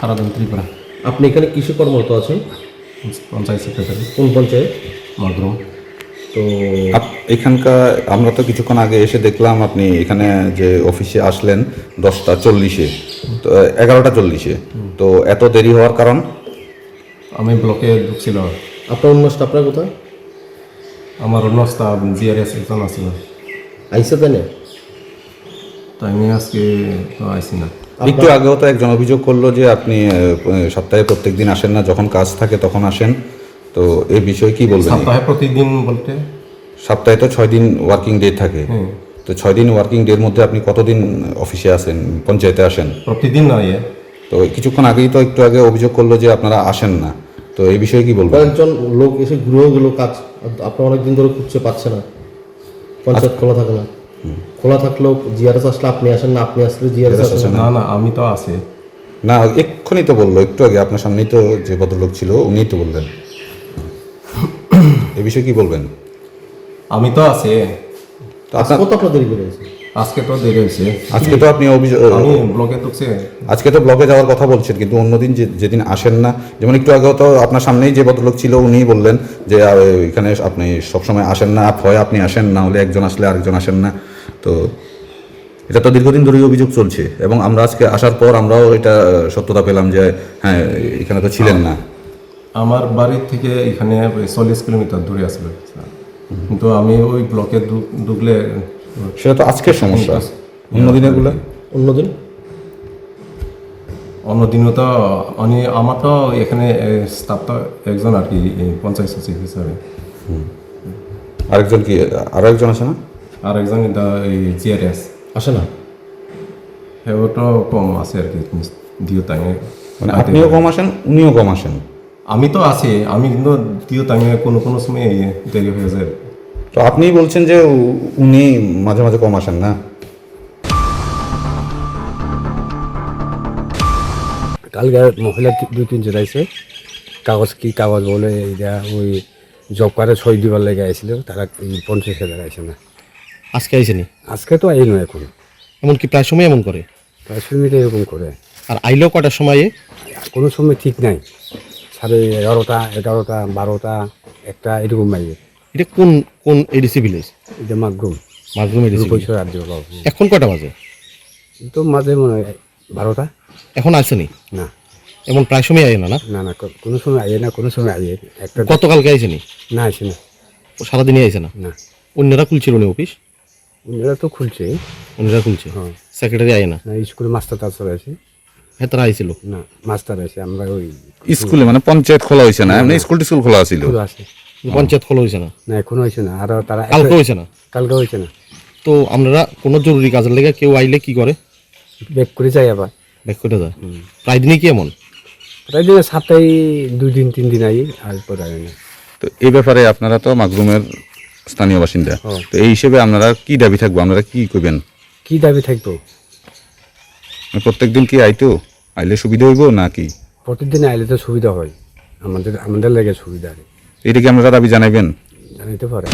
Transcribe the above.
হারাধন ত্রিপুরা। আপনি এখানে কিসে কর্মরত আছেন? পঞ্চায়েত সেক্রেটারি কোন পঞ্চায়েত? মাগরুম তো এখানকার আমরা তো কিছুক্ষণ আগে এসে দেখলাম আপনি এখানে যে অফিসে আসলেন দশটা চল্লিশে তো এগারোটা চল্লিশে। তো এত দেরি হওয়ার কারণ? আমি ব্লকে ঢুকছিল। আপনার অন্য স্টাফরা কোথায়? আমার অন্য স্টাফ জিআরএস একজন আছিল আইসে তাই না আমি আজকে তো আইসি না। একটু আগেও তো একজন অভিযোগ করল যে আপনি সপ্তাহে প্রত্যেক দিন আসেন না যখন কাজ থাকে তখন আসেন। তো এই বিষয়ে কি বলবেন? সপ্তাহে প্রতিদিন বলতে? সপ্তাহে তো ছয় দিন ওয়ার্কিং ডে থাকে। তো ছয় দিন ওয়ার্কিং ডের মধ্যে আপনি কতদিন অফিসে আসেন পঞ্চায়েতে আসেন? প্রতিদিন নয় তো কিছুক্ষণ আগেই তো একটু আগে অভিযোগ করল যে আপনারা আসেন না। তো এই বিষয়ে কি বলবেন? কয়েকজন লোক এসে ঘুরেও গেল কাজ আপনার অনেকদিন ধরে খুঁজছে পাচ্ছে না। পঞ্চায়েত খোলা থাকে না। খোলা থাকলেও জিআরএস আসলে আপনি আসেন না আপনি আসলে জিআরএস আসেন না। না আমি তো আছি। না এক্ষুনি তো বলল একটু আগে আপনার সামনেই তো যে ভদ্রলোক ছিল উনিই তো বললেন। এ বিষয়ে কি বলবেন? আমি তো আছি। তো আপনার দেরি করে আজকে তো দেরি হয়েছে। আজকে তো আপনি অভিযোগ আমি ব্লকে ঢুকছি আজকে তো ব্লগে যাওয়ার কথা বলছেন কিন্তু অন্যদিন যে যেদিন আসেন না যেমন একটু আগেও তো আপনার সামনেই যে ভদ্রলোক ছিল উনিই বললেন যে এখানে আপনি সবসময় আসেন না ভয় আপনি আসেন না হলে একজন আসলে আরেকজন আসেন না। তো এটা তো দীর্ঘদিন ধরেই অভিযোগ চলছে এবং আমরা আজকে আসার পর আমরাও এটা সত্যতা পেলাম যে হ্যাঁ এখানে তো ছিলেন না। আমার বাড়ির থেকে এখানে চল্লিশ কিলোমিটার দূরে আসবে। কিন্তু আমি ওই ব্লকে ঢুকলে সেটা তো আজকের সমস্যা। অন্য দিনেরগুলো অন্যদিন অন্যদিনও তো আমি আমার তো এখানে স্টাফ তো একজন আর কি এই পঞ্চায়েত সচিব হিসাবে। আরেকজন কি আরও একজন আছে না? আর একজন এই জিআরএস আসে না সেওটা কম আছে আর কি দিও তাই মানে আপনিও কম আসেন উনিও কম আসেন আমি তো আছি আমি কিন্তু দিও তাই কোনো কোনো সময় দেরি হয়ে যায় তো আপনিই বলছেন যে উনি মাঝে মাঝে কম আসেন না কালকে মহিলা দুই তিনজন আইছে কাগজ কি কাগজ বলে এটা ওই জব কার্ডে সই দিবার লেগে আইছিল তারা পঞ্চাশ হাজার আইছে না আজকে আইসেনি? আজকে তো আইন এখন। এমনকি প্রায় সময় এমন করে? প্রায় সুবিধা এরকম করে। আর আইলেও কটার সময়ে? কোনো সময় ঠিক নাই। সাড়ে এগারোটা এগারোটা বারোটা একটা এরকম মাইয়ে এটা কোন কোন এডিসি ভিলেজ এটা মাগরুম। মাশরুম এডিসি এখন কটা বাজে? তো মাঝে মনে হয় বারোটা। এখন আসেনি? না। এমন প্রায় সময় আয় না? না না না কোনো সময় আইয়ে না কোনো সময় আইয়ে। একটা গতকালকে আইসেনি? না আসে না ও সারাদিনই আইসে না? না। অন্যরা খুলছিল অফিস ওনারা তো খুলছে। অন্যরা খুলছে? হ্যাঁ। সেক্রেটারি আয় না? না স্কুলে মাস্টার টাস্টার আছে হ্যাঁ তারা আইছিল। না মাস্টার আছে আমরা ওই স্কুলে মানে পঞ্চায়েত খোলা হয়েছে না? এমনি স্কুল টিস্কুল খোলা ছিল? স্কুল আছে। পঞ্চায়েত খোলা হয়েছে না? না এখনও হয়েছে না। আর তারা কালকে হয়েছে না? কালকে হয়েছে না। তো আপনারা কোনো জরুরি কাজের লেগে কেউ আইলে কি করে? ব্যাক করে যাই আবার। ব্যাক করে যায়? প্রায় দিনই কি এমন? প্রায় দিনে সপ্তাহে দুই দিন তিন দিন আই আর পরে তো এই ব্যাপারে আপনারা তো মাগরুমের স্থানীয় বাসিন্দা। তো এই হিসেবে আপনারা কি দাবি থাকব? আপনারা কি করবেন? কি দাবি থাকব? প্রত্যেকদিন কি আইতো? আইলে সুবিধা হইব না কি প্রতিদিন আইলে তো সুবিধা হয়। আমাদের আমাদের লাগে সুবিধা। এটা কি আপনারা দাবি জানাবেন জানাইতে পারে।